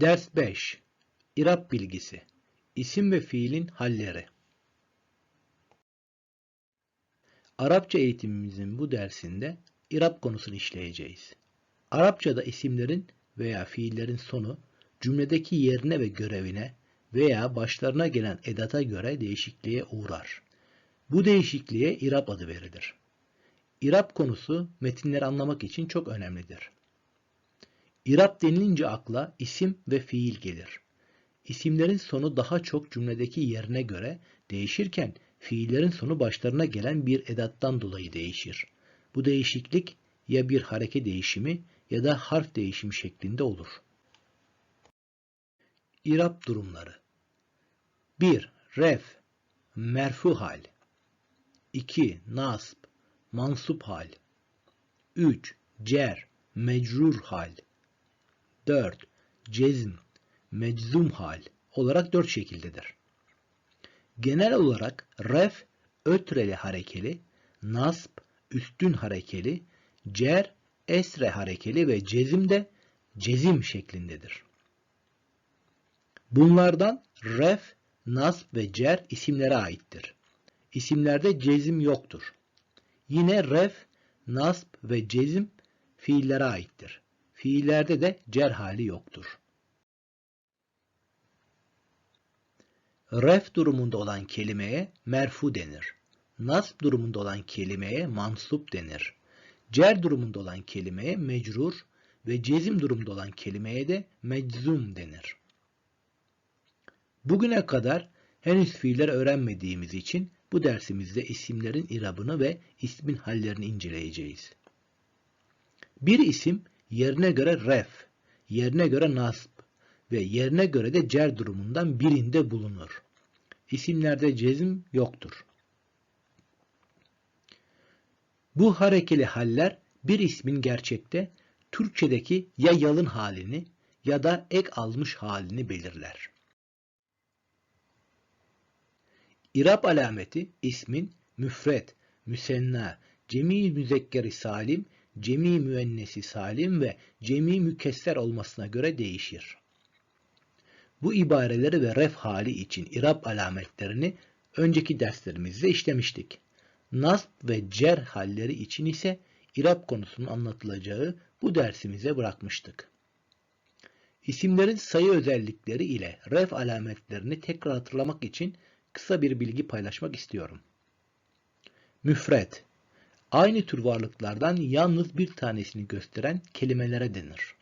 Ders 5 İrab bilgisi İsim ve fiilin halleri Arapça eğitimimizin bu dersinde İrab konusunu işleyeceğiz. Arapçada isimlerin veya fiillerin sonu cümledeki yerine ve görevine veya başlarına gelen edata göre değişikliğe uğrar. Bu değişikliğe İrab adı verilir. İrab konusu metinleri anlamak için çok önemlidir. İrab denilince akla isim ve fiil gelir. İsimlerin sonu daha çok cümledeki yerine göre değişirken fiillerin sonu başlarına gelen bir edattan dolayı değişir. Bu değişiklik ya bir hareke değişimi ya da harf değişimi şeklinde olur. İrab durumları 1. Ref Merfu hal 2. Nasb Mansup hal 3. Cer Mecrur hal 4. Cezm, meczum hal olarak dört şekildedir. Genel olarak ref ötreli harekeli, nasb üstün harekeli, cer esre harekeli ve cezim de cezim şeklindedir. Bunlardan ref, nasb ve cer isimlere aittir. İsimlerde cezim yoktur. Yine ref, nasb ve cezim fiillere aittir. Fiillerde de cer hali yoktur. Ref durumunda olan kelimeye merfu denir. Nasb durumunda olan kelimeye mansup denir. Cer durumunda olan kelimeye mecrur ve cezim durumunda olan kelimeye de meczum denir. Bugüne kadar henüz fiiller öğrenmediğimiz için bu dersimizde isimlerin irabını ve ismin hallerini inceleyeceğiz. Bir isim yerine göre ref, yerine göre nasb ve yerine göre de cer durumundan birinde bulunur. İsimlerde cezim yoktur. Bu harekeli haller bir ismin gerçekte Türkçedeki ya yalın halini ya da ek almış halini belirler. İrab alameti ismin müfret, müsenna, cemi müzekkeri salim cemi müennesi salim ve cemi mükesser olmasına göre değişir. Bu ibareleri ve ref hali için irab alametlerini önceki derslerimizde işlemiştik. Nasb ve cer halleri için ise irab konusunun anlatılacağı bu dersimize bırakmıştık. İsimlerin sayı özellikleri ile ref alametlerini tekrar hatırlamak için kısa bir bilgi paylaşmak istiyorum. Müfret aynı tür varlıklardan yalnız bir tanesini gösteren kelimelere denir.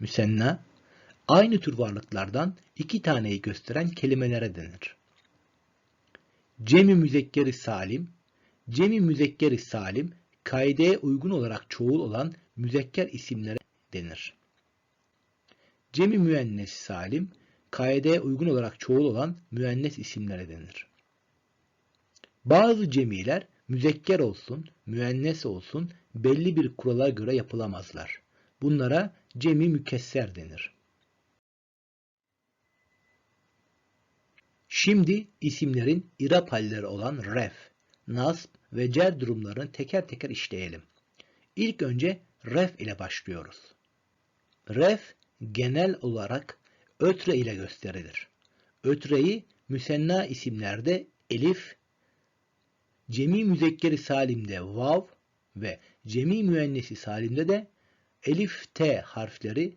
Müsenna, aynı tür varlıklardan iki taneyi gösteren kelimelere denir. Cemi müzekkeri salim, cemi müzekkeri salim, kaideye uygun olarak çoğul olan müzekker isimlere denir. Cemi müennes salim, kaideye uygun olarak çoğul olan müennes isimlere denir. Bazı cemiler müzekker olsun, müennes olsun belli bir kurala göre yapılamazlar. Bunlara cemi mükesser denir. Şimdi isimlerin irap halleri olan ref, nasb ve cer durumlarını teker teker işleyelim. İlk önce ref ile başlıyoruz. Ref genel olarak ötre ile gösterilir. Ötreyi müsenna isimlerde elif, cemi müzekkeri salimde vav ve cemi müennesi salimde de elif t harfleri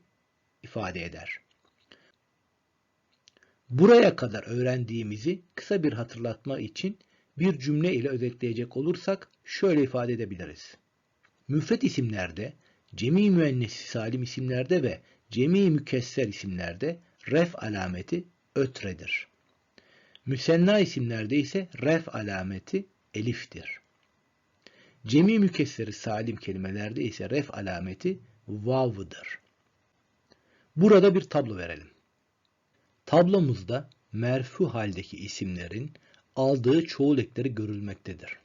ifade eder. Buraya kadar öğrendiğimizi kısa bir hatırlatma için bir cümle ile özetleyecek olursak şöyle ifade edebiliriz. Müfret isimlerde, cemi müennesi salim isimlerde ve cemi mükesser isimlerde ref alameti ötredir. Müsenna isimlerde ise ref alameti eliftir. Cemi mükesseri salim kelimelerde ise ref alameti vav'dır. Burada bir tablo verelim. Tablomuzda merfu haldeki isimlerin aldığı çoğul ekleri görülmektedir.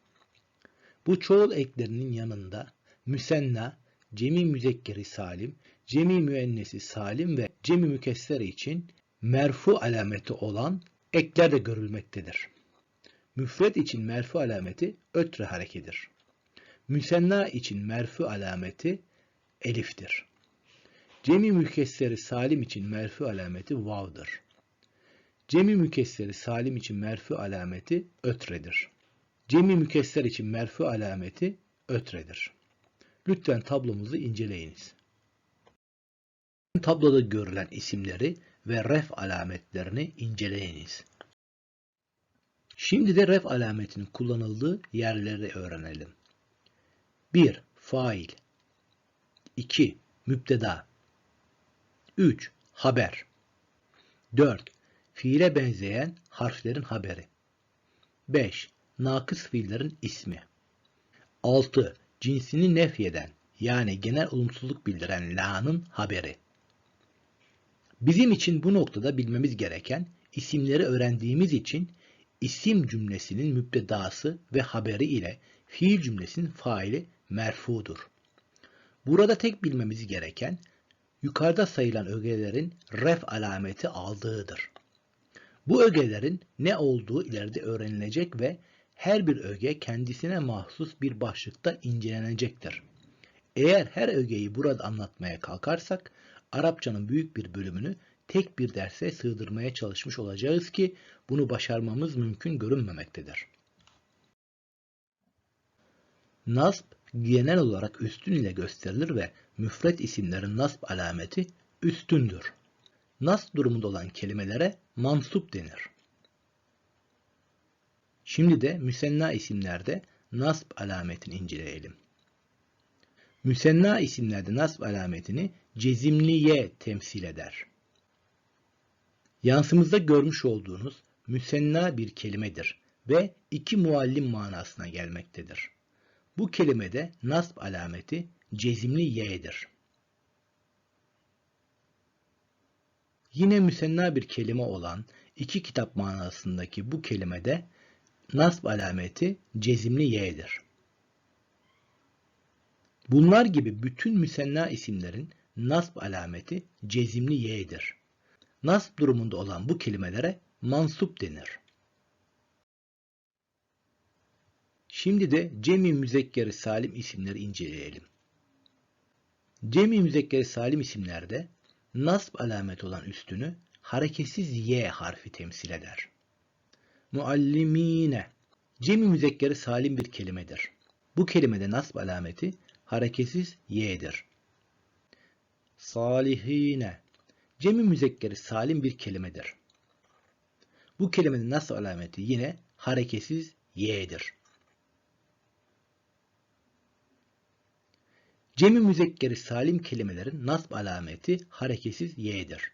Bu çoğul eklerinin yanında müsenna, cemi müzekkeri salim, cemi müennesi salim ve cemi mükesser için merfu alameti olan ekler de görülmektedir. Müfred için merfu alameti ötre harekedir. Müsenna için merfu alameti eliftir. Cemi mükesseri salim için merfu alameti vav'dır. Cemi mükesseri salim için merfu alameti ötredir. Cemi mükesser için merfu alameti ötredir. Lütfen tablomuzu inceleyiniz. Tabloda görülen isimleri ve ref alametlerini inceleyiniz. Şimdi de ref alametinin kullanıldığı yerleri öğrenelim. 1. Fail 2. Müpteda 3. Haber 4. Fiile benzeyen harflerin haberi 5. Nakıs fiillerin ismi 6. Cinsini nefyeden yani genel olumsuzluk bildiren la'nın haberi Bizim için bu noktada bilmemiz gereken isimleri öğrendiğimiz için isim cümlesinin müptedası ve haberi ile fiil cümlesinin faili merfudur. Burada tek bilmemiz gereken yukarıda sayılan ögelerin ref alameti aldığıdır. Bu ögelerin ne olduğu ileride öğrenilecek ve her bir öge kendisine mahsus bir başlıkta incelenecektir. Eğer her ögeyi burada anlatmaya kalkarsak Arapçanın büyük bir bölümünü tek bir derse sığdırmaya çalışmış olacağız ki bunu başarmamız mümkün görünmemektedir. Nasb genel olarak üstün ile gösterilir ve müfret isimlerin nasb alameti üstündür. Nasb durumunda olan kelimelere mansup denir. Şimdi de müsenna isimlerde nasb alametini inceleyelim. Müsenna isimlerde nasb alametini cezimliye temsil eder. Yansımızda görmüş olduğunuz müsenna bir kelimedir ve iki muallim manasına gelmektedir. Bu kelimede nasb alameti cezimli y'dir. Yine müsenna bir kelime olan iki kitap manasındaki bu kelimede nasb alameti cezimli y'dir. Bunlar gibi bütün müsenna isimlerin nasb alameti cezimli y'dir. Nasb durumunda olan bu kelimelere mansup denir. Şimdi de cemi müzekkeri salim isimleri inceleyelim. Cemi müzekkeri salim isimlerde nasb alamet olan üstünü hareketsiz y harfi temsil eder. Muallimine cemi müzekkeri salim bir kelimedir. Bu kelimede nasb alameti hareketsiz y'dir. Salihine cemi müzekkeri salim bir kelimedir. Bu kelimenin nasb alameti yine hareketsiz y'dir. Cemi müzekkeri salim kelimelerin nasb alameti hareketsiz y'dir.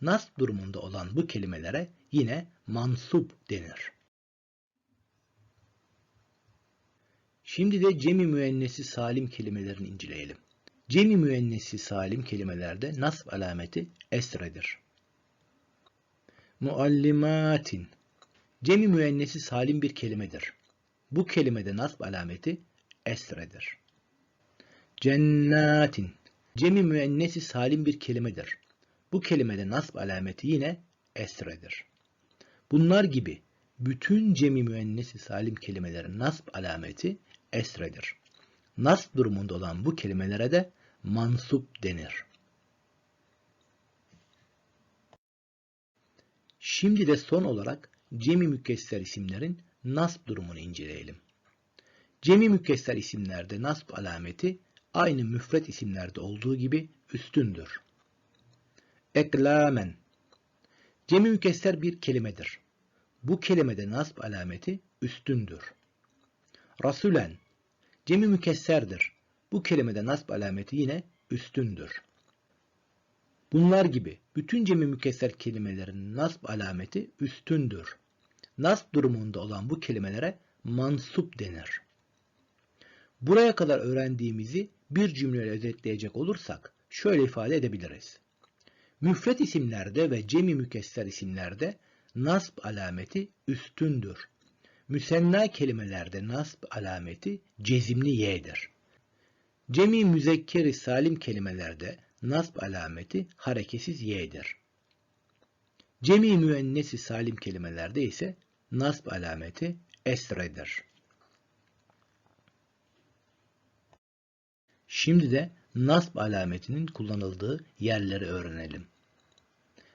Nasb durumunda olan bu kelimelere yine mansup denir. Şimdi de cemi müennesi salim kelimelerini inceleyelim. Cemi müennesi salim kelimelerde nasb alameti esredir. Muallimatin Cemi müennesi salim bir kelimedir. Bu kelimede nasb alameti esredir. Cennatin Cemi müennesi salim bir kelimedir. Bu kelimede nasb alameti yine esredir. Bunlar gibi bütün cemi müennesi salim kelimelerin nasb alameti esredir. Nasb durumunda olan bu kelimelere de mansup denir. Şimdi de son olarak cemi mükesser isimlerin nasb durumunu inceleyelim. Cemi mükesser isimlerde nasb alameti aynı müfret isimlerde olduğu gibi üstündür. Eklamen Cemi mükesser bir kelimedir. Bu kelimede nasb alameti üstündür. Rasulen Cemi mükesserdir. Bu kelimede nasb alameti yine üstündür. Bunlar gibi bütün cemi mükesser kelimelerin nasb alameti üstündür. Nasb durumunda olan bu kelimelere mansup denir. Buraya kadar öğrendiğimizi bir cümleyle özetleyecek olursak şöyle ifade edebiliriz. Müfret isimlerde ve cemi mükesser isimlerde nasb alameti üstündür. Müsenna kelimelerde nasb alameti cezimli y'dir. Cemi müzekkeri salim kelimelerde nasb alameti hareketsiz y'dir. Cemi müennesi salim kelimelerde ise nasb alameti esredir. Şimdi de nasb alametinin kullanıldığı yerleri öğrenelim.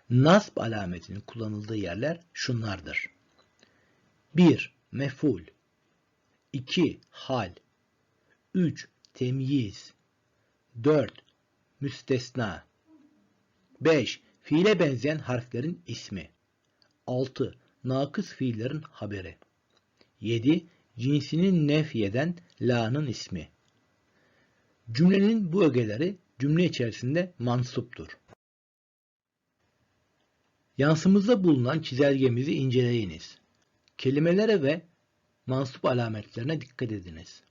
Nasb alametinin kullanıldığı yerler şunlardır. 1. Meful 2. Hal 3. Temyiz 4. Müstesna 5. Fiile benzeyen harflerin ismi 6. Nakıs fiillerin haberi 7. Cinsinin nefyeden la'nın ismi Cümlenin bu ögeleri cümle içerisinde mansuptur. Yansımızda bulunan çizelgemizi inceleyiniz. Kelimelere ve mansup alametlerine dikkat ediniz.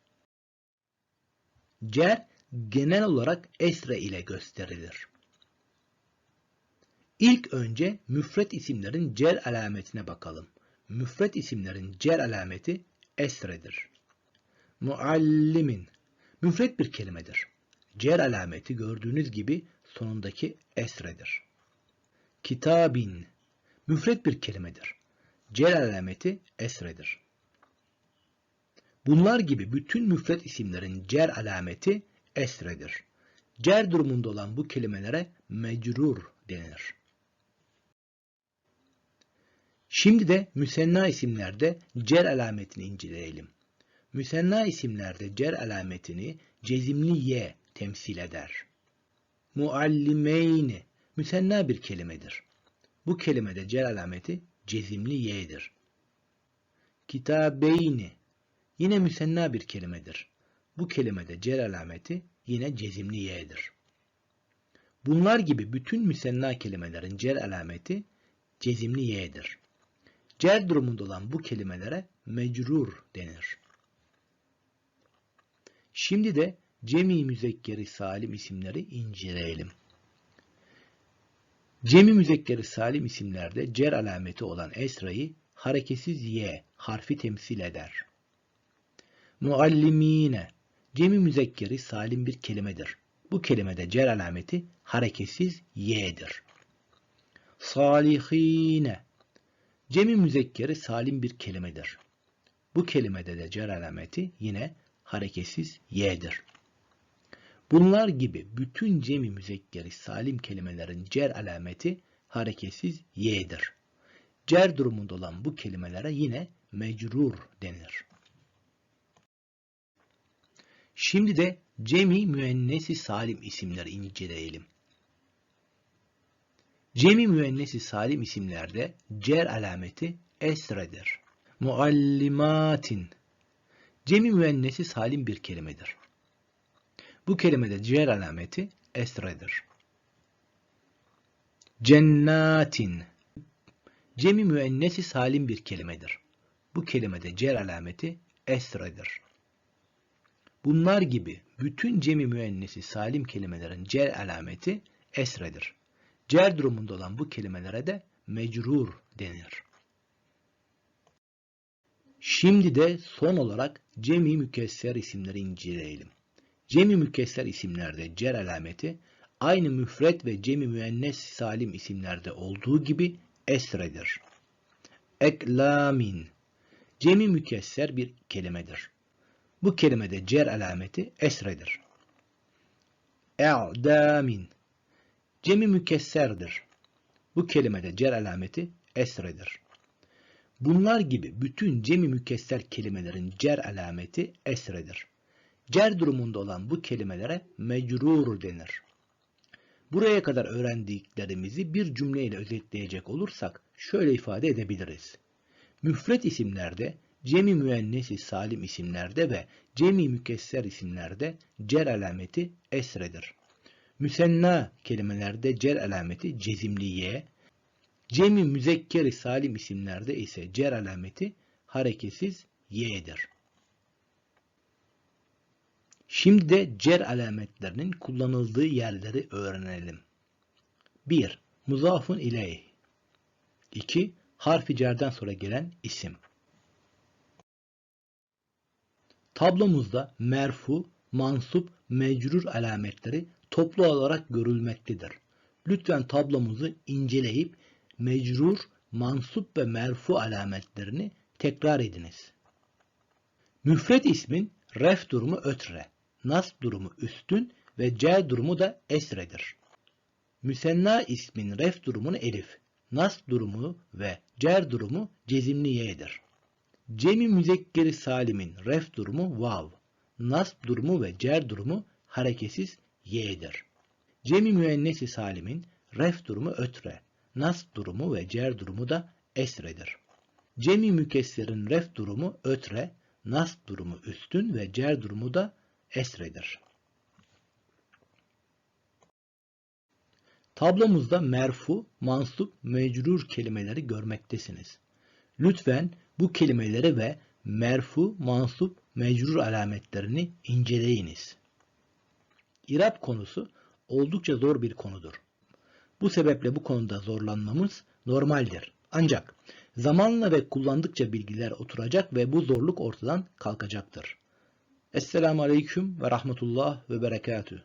Cer genel olarak esre ile gösterilir. İlk önce müfret isimlerin cer alametine bakalım. Müfret isimlerin cer alameti esredir. Muallimin müfret bir kelimedir. Cer alameti gördüğünüz gibi sonundaki esredir. Kitabin müfret bir kelimedir. Cer alameti esredir. Bunlar gibi bütün müfret isimlerin cer alameti esredir. Cer durumunda olan bu kelimelere mecrur denir. Şimdi de müsenna isimlerde cer alametini inceleyelim. Müsenna isimlerde cer alametini cezimli ye temsil eder. Muallimeyni müsenna bir kelimedir. Bu kelimede cer alameti cezimli y'dir. Kitabeyni yine müsenna bir kelimedir. Bu kelimede cer alameti yine cezimli y'dir. Bunlar gibi bütün müsenna kelimelerin cer alameti cezimli y'dir. Cer durumunda olan bu kelimelere mecrur denir. Şimdi de cemi müzekkeri salim isimleri inceleyelim. Cemi müzekkeri salim isimlerde cer alameti olan esrayı hareketsiz y harfi temsil eder. Muallimine cemi müzekkeri salim bir kelimedir. Bu kelimede cer alameti hareketsiz y'dir. Salihine cemi müzekkeri salim bir kelimedir. Bu kelimede de cer alameti yine hareketsiz y'dir. Bunlar gibi bütün cemi müzekkeri salim kelimelerin cer alameti hareketsiz y'dir. Cer durumunda olan bu kelimelere yine mecrur denir. Şimdi de cemi müennesi salim isimleri inceleyelim. Cemi müennesi salim isimlerde cer alameti esredir. Muallimatin Cemi müennesi salim bir kelimedir. Bu kelimede cer alameti esredir. Cennatin Cemi müennesi salim bir kelimedir. Bu kelimede cer alameti esredir. Bunlar gibi bütün cemi müennesi salim kelimelerin cer alameti esredir. Cer durumunda olan bu kelimelere de mecrur denir. Şimdi de son olarak cemi mükesser isimleri inceleyelim. Cemi mükesser isimlerde cer alameti aynı müfret ve cemi müennes salim isimlerde olduğu gibi esredir. Eklamin Cemi mükesser bir kelimedir. Bu kelimede cer alameti esredir. E'damin Cemi mükesserdir. Bu kelimede cer alameti esredir. Bunlar gibi bütün cemi mükesser kelimelerin cer alameti esredir. Cer durumunda olan bu kelimelere mecrur denir. Buraya kadar öğrendiklerimizi bir cümleyle özetleyecek olursak şöyle ifade edebiliriz. Müfret isimlerde, cemi müennesi salim isimlerde ve cemi mükesser isimlerde cer alameti esredir. Müsenna kelimelerde cer alameti cezimliye, cemi müzekkeri salim isimlerde ise cer alameti hareketsiz y'dir. Şimdi de cer alametlerinin kullanıldığı yerleri öğrenelim. 1. Muzafun ileyh 2. Harfi cerden sonra gelen isim. Tablomuzda merfu, mansup, mecrur alametleri toplu olarak görülmektedir. Lütfen tablomuzu inceleyip mecrur, mansup ve merfu alametlerini tekrar ediniz. Müfret ismin ref durumu ötre, nasb durumu üstün ve cer durumu da esredir. Müsenna ismin ref durumunu elif, nas durumu ve cer durumu cezimli y'dir. Cemi müzekkeri salimin ref durumu vav, nas durumu ve cer durumu hareketsiz y'dir. Cemi müennesi salimin ref durumu ötre, nas durumu ve cer durumu da esredir. Cemi mükesserin ref durumu ötre, nas durumu üstün ve cer durumu da esredir. Tablomuzda merfu, mansup, mecrur kelimeleri görmektesiniz. Lütfen bu kelimeleri ve merfu, mansup, mecrur alametlerini inceleyiniz. İrab konusu oldukça zor bir konudur. Bu sebeple bu konuda zorlanmamız normaldir. Ancak zamanla ve kullandıkça bilgiler oturacak ve bu zorluk ortadan kalkacaktır. Esselamu Aleyküm ve Rahmetullah ve Berekatüh.